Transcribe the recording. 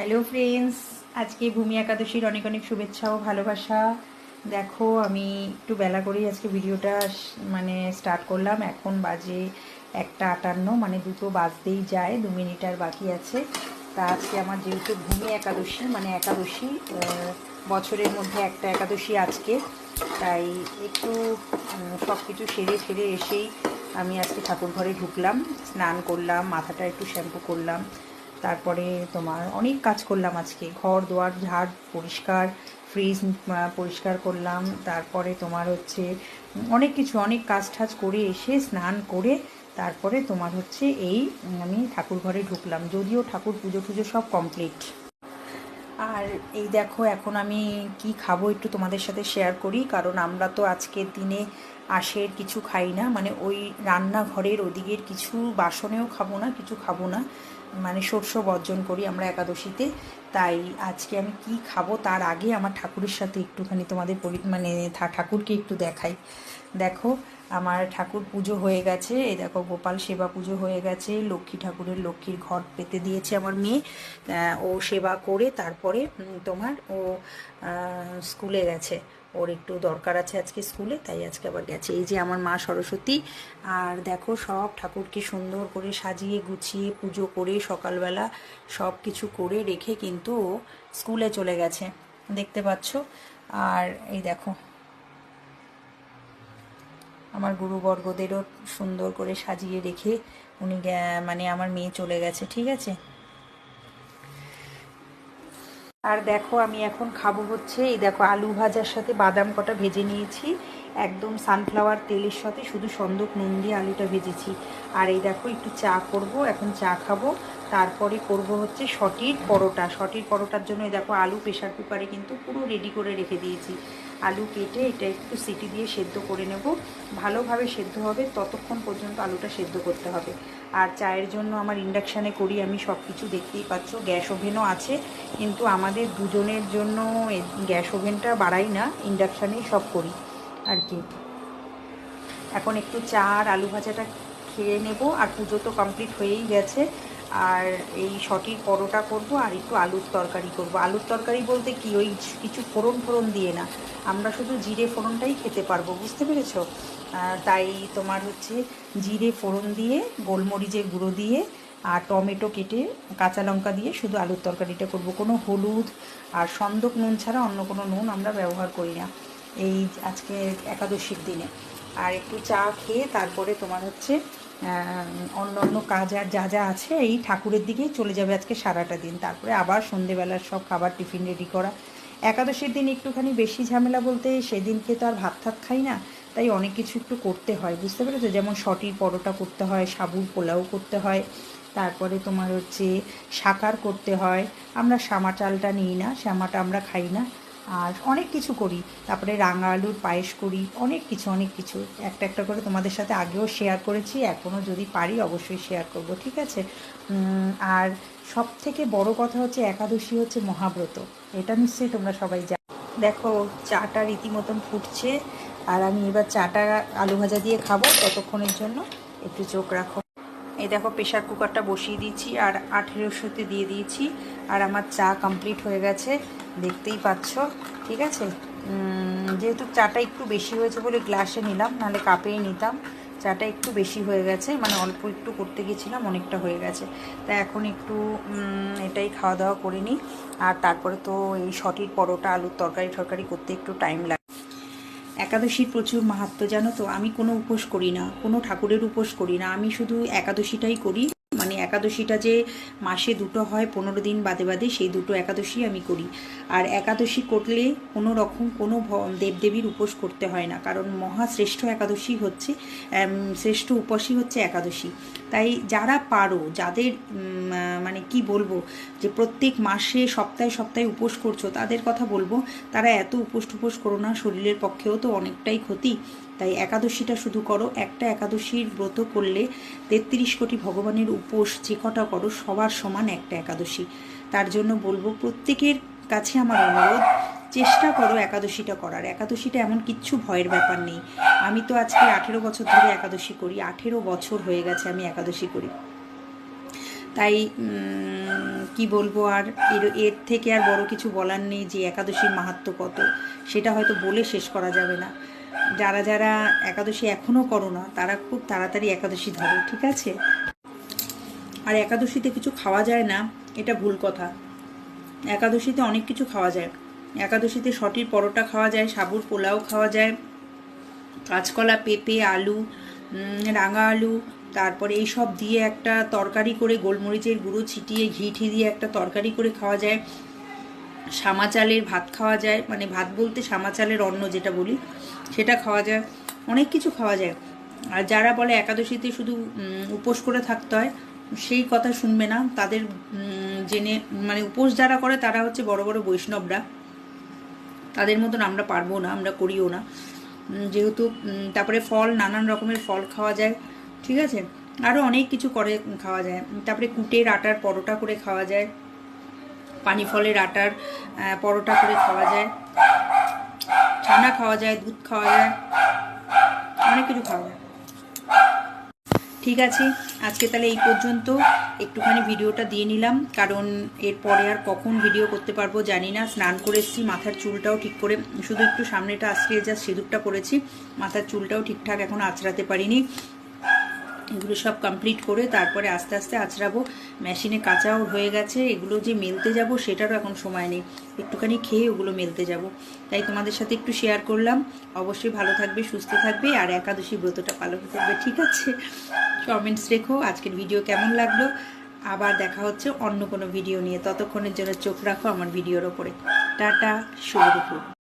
Hello friends আজকে ভূমি একাদশীর অনেক অনেক শুভেচ্ছা ও ভালোবাসা। দেখো, আমি একটু বেলা করেই আজকে ভিডিওটা মানে স্টার্ট করলাম। এখন বাজে একটা আটান্ন মানে দুটো বাজতেই যায়, দু মিনিট আর বাকি আছে। তা আজকে আমার যেহেতু ভূমি একাদশী মানে একাদশী বছরের মধ্যে একটা একাদশী আজকে। তাই একটু সব কিছু সেরে ফেরে এসেই আমি আজকে ঠাকুর ঘরে ঢুকলাম, স্নান করলাম, মাথাটা একটু শ্যাম্পু করলাম। তারপরে তোমার অনেক কাজ করলাম আজকে। ঘর, দোয়ার, ঝাড় পরিষ্কার, ফ্রিজ পরিষ্কার করলাম। তারপরে তোমার হচ্ছে অনেক কিছু, অনেক কাজ টাজ করে এসে স্নান করে তারপরে তোমার হচ্ছে এই আমি ঠাকুর ঘরে ঢুকলাম। যদিও ঠাকুর পুজো টুজো সব কমপ্লিট আর এই দেখো, এখন আমি কি খাব একটু তোমাদের সাথে শেয়ার করি, কারণ আমরা তো আজকের দিনে আশের কিছু খাই না। মানে ওই রান্নাঘরের ওদিকের কিছু বাসনেও খাব না, কিছু খাব না। মানে শস্য বর্জন করি আমরা একাদশীতে। তাই আজকে আমি কি খাব তার আগে আমার ঠাকুরের সাথে একটুখানি তোমাদের মানে ঠাকুরকে একটু দেখাই। দেখো আমার ঠাকুর পুজো হয়ে গেছে। এই দেখো, গোপাল সেবা পুজো হয়ে গেছে। লক্ষ্মী ঠাকুরের লক্ষ্মীর ঘর পেতে দিয়েছে আমার মেয়ে। ও সেবা করে তারপরে তোমার ও স্কুলে গেছে। ওর একটু দরকার আছে আজকে স্কুলে, তাই আজকে আবার গেছে। এই যে আমার মা সরস্বতী, আর দেখো সব ঠাকুরকে সুন্দর করে সাজিয়ে গুছিয়ে পুজো করে সকালবেলা সব কিছু করে রেখে কিন্তু ও স্কুলে চলে গেছে। দেখতে পাচ্ছ? আর এই দেখো আমার গুরুবর্গদেরও সুন্দর করে সাজিয়ে রেখে উনি মানে আমার মেয়ে চলে গেছে, ঠিক আছে? আর দেখো, আমি এখন খাব হচ্ছে, এই দেখো আলু ভাজার সাথে বাদাম কটা ভেজে নিয়েছি, একদম সানফ্লাওয়ার তেলের সাথে শুধু সন্দক নুন দিয়ে আলুটা ভেজেছি। আর এই দেখো, একটু চা করব, এখন চা খাব, তারপরে করব হচ্ছে সটির পরোটা। সটির পরোটার জন্য এই দেখো আলু প্রেশার কুকারে কিন্তু পুরো রেডি করে রেখে দিয়েছি। আলু কেটে এটা একটু সিটি দিয়ে সেদ্ধ করে নেব। ভালোভাবে সেদ্ধ হবে, ততক্ষণ পর্যন্ত আলুটা সেদ্ধ করতে হবে। আর চায়ের জন্য আমার ইন্ডাকশানে করি আমি সব কিছু দেখতেই পাচ্ছ গ্যাস ওভেনও আছে, কিন্তু আমাদের দুজনের জন্য গ্যাস ওভেনটা বাড়াই না, ইন্ডাকশানেই সব করি আর কি। এখন একটু চা আর আলু ভাজাটা খেয়ে নেব, আর পুজো তো কমপ্লিট হয়েই গেছে। আর এই সটির পরোটা করব আর একটু আলুর তরকারি করব। আলুর তরকারি বলতে কি? ওই কিছু ফোড়ন ফোড়ন দিয়ে না। আমরা শুধু জিরে ফোড়নটাই খেতে পারব, বুঝতে পেরেছ? তাই তোমার হচ্ছে জিরে ফোড়ন দিয়ে, গোলমরিচের গুঁড়ো দিয়ে আর টমেটো কেটে কাঁচা লঙ্কা দিয়ে শুধু আলুর তরকারিটা করব। কোনো হলুদ আর সন্দক নুন ছাড়া অন্য কোনো নুন আমরা ব্যবহার করি না এই আজকে একাদশীর দিনে। আর একটু চা খেয়ে তারপরে তোমার হচ্ছে অন্য অন্য কাজ আর যা যা আছে এই ঠাকুরের দিকেই চলে যাবে আজকে সারাটা দিন। তারপরে আবার সন্ধেবেলার সব খাবার টিফিন রেডি করা। একাদশীর দিন একটুখানি বেশি ঝামেলা বলতে সেদিনকে তো আর ভাত থাত খাই না, তাই অনেক কিছু একটু করতে হয়, বুঝতে পেরেছ? যেমন সটির পরোটা করতে হয়, সাবুর পোলাও করতে হয়, তারপরে তোমার হচ্ছে সাকার করতে হয়। আমরা শ্যামা চালটা নিই না, শ্যামাটা আমরা খাই না। আর অনেক কিছু করি। তারপরে রাঙা আলুর পায়েস করি, অনেক কিছু অনেক কিছু। একটা একটা করে তোমাদের সাথে আগেও শেয়ার করেছি, এখনও যদি পারি অবশ্যই শেয়ার করব, ঠিক আছে? আর সব থেকে বড় কথা হচ্ছে একাদশী হচ্ছে মহাব্রত। এটা নিশ্চয়ই তোমরা সবাই জানো। দেখো, চাটা রীতিমতন ফুটছে, আর আমি এবার চাটা আলু ভাজা দিয়ে খাব ততক্ষণের জন্য। একটু চোখ রাখো। এই দেখো প্রেশার কুকারটা বসিয়ে দিয়েছি আর আঠেরোশোতে দিয়ে দিয়েছি। আর আমার চা কমপ্লিট হয়ে গেছে, দেখতেই পাচ্ছ, ঠিক আছে? যেহেতু চাটা একটু বেশি হয়েছে বলে গ্লাসে নিলাম, নাহলে কাপেই নিতাম। চাটা একটু বেশি হয়ে গেছে মানে অল্প একটু করতে গেছিলাম, অনেকটা হয়ে গেছে। তা এখন একটু এটাই খাওয়া দাওয়া করে নিই। আর তারপরে তো এই সঠিক পরোটা, আলুর তরকারি টরকারি করতে একটু টাইম লাগে। একাদশীর প্রচুর মাহাত্ম্য জানো তো? আমি কোনো উপোস করি না, কোনো ঠাকুরের উপোস করি না। আমি শুধু একাদশীটাই করি। মানে একাদশীটা যে মাসে দুটো হয়, পনেরো দিন বাদে বাদে, সেই দুটো একাদশী আমি করি। আর একাদশী করলে কোনো রকম কোনো দেবদেবীর উপোস করতে হয় না। কারণ মহাশ্রেষ্ঠ একাদশী হচ্ছে শ্রেষ্ঠ উপসী হচ্ছে একাদশী। তাই যারা পারো, যাদের মানে কি বলব, যে প্রত্যেক মাসে সপ্তাহে সপ্তাহে উপোস করছ, তাদের কথা বলব, তারা এত উপোস টুপোস করো না, শরীরের পক্ষেও তো অনেকটাই ক্ষতি। তাই একাদশীটা শুধু করো, একটা একাদশীর ব্রত করলে তেত্রিশ কোটি ভগবানের উপোস যে কটা করো, সবার সমান একটা একাদশী। তার জন্য বলব, প্রত্যেকের কাছে আমার অনুরোধ, চেষ্টা করো একাদশীটা করার। একাদশীটা এমন কিচ্ছু ভয়ের ব্যাপার নেই। আমি তো আজকে আঠেরো বছর ধরে একাদশী করি। আঠেরো বছর হয়ে গেছে আমি একাদশী করি। তাই কি বলব আর? এর এর থেকে আর বড় কিছু বলার নেই যে একাদশীর মাহাত্ম্য কত। সেটা হয়তো বলে শেষ করা যাবে না। যারা যারা একাদশী এখনও করো না, তারা খুব তাড়াতাড়ি একাদশী ধরো, ঠিক আছে? আর একাদশীতে কিছু খাওয়া যায় না, এটা ভুল কথা। একাদশীতে অনেক কিছু খাওয়া যায়। একাদশীতে সটির পরোটা খাওয়া যায়, সাবুর পোলাও খাওয়া যায়, কাঁচকলা, পেঁপে, আলু রাঙা আলু, তারপরে এই সব দিয়ে একটা তরকারি করে গোলমরিচের গুঁড়ো ছিটিয়ে ঘি ঠি দিয়ে একটা তরকারি করে খাওয়া যায়। সামা চালের ভাত খাওয়া যায় মানে ভাত বলতে সামা চালের অন্ন যেটা বলি, সেটা খাওয়া যায়, অনেক কিছু খাওয়া যায়। আর যারা বলে একাদশীতে শুধু উপোস করে থাকতে হয় সেই কথা শুনবে না। তাদের জেনে মানে উপোস যারা করে তারা হচ্ছে বড় বড় বৈষ্ণবরা। তাদের মতন আমরা পারব না, আমরা করিও না। যেহেতু তারপরে ফল, নানান রকমের ফল খাওয়া যায়, ঠিক আছে? আরও অনেক কিছু করে খাওয়া যায়। তারপরে কুটের আটার পরোটা করে খাওয়া যায়, পানি ফলের আটার পরোটা করে খাওয়া যায়, ছানা খাওয়া যায়, দুধ খাওয়া যায়, অনেক কিছু খাওয়া যায়। ঠিক আছে, আজকে তাহলে এই পর্যন্ত। একটুখানি ভিডিওটা দিয়ে নিলাম, কারণ এরপরে আর কখন ভিডিও করতে পারব জানি না। স্নান করে এসেছি, মাথার চুলটাও ঠিক করে, শুধু একটু সামনেটা আজকে যা সিঁদুরটা করেছি মাথার চুলটাও ঠিকঠাক এখন আঁচড়াতে পারিনি। এগুলো সব কমপ্লিট করে তারপরে আস্তে আস্তে আঁচড়াবো। মেশিনে কাঁচাও হয়ে গেছে, এগুলো যে মেলতে যাব সেটারও এখন সময় নেই। একটুখানি খেয়ে ওগুলো মেলতে যাব। তাই তোমাদের সাথে একটু শেয়ার করলাম। অবশ্যই ভালো থাকবে, সুস্থ থাকবে, আর একাদশী ব্রতটা পালন করবে, ঠিক আছে? কমেন্টস রেখো। আজকের ভিডিও কেমন লাগল? আবার দেখা হচ্ছে অন্য কোনো ভিডিও নিয়ে। ততক্ষণের জন্য চোখ রাখো আমার ভিডিওর ওপরে। টাটা, শুভ দুপুর।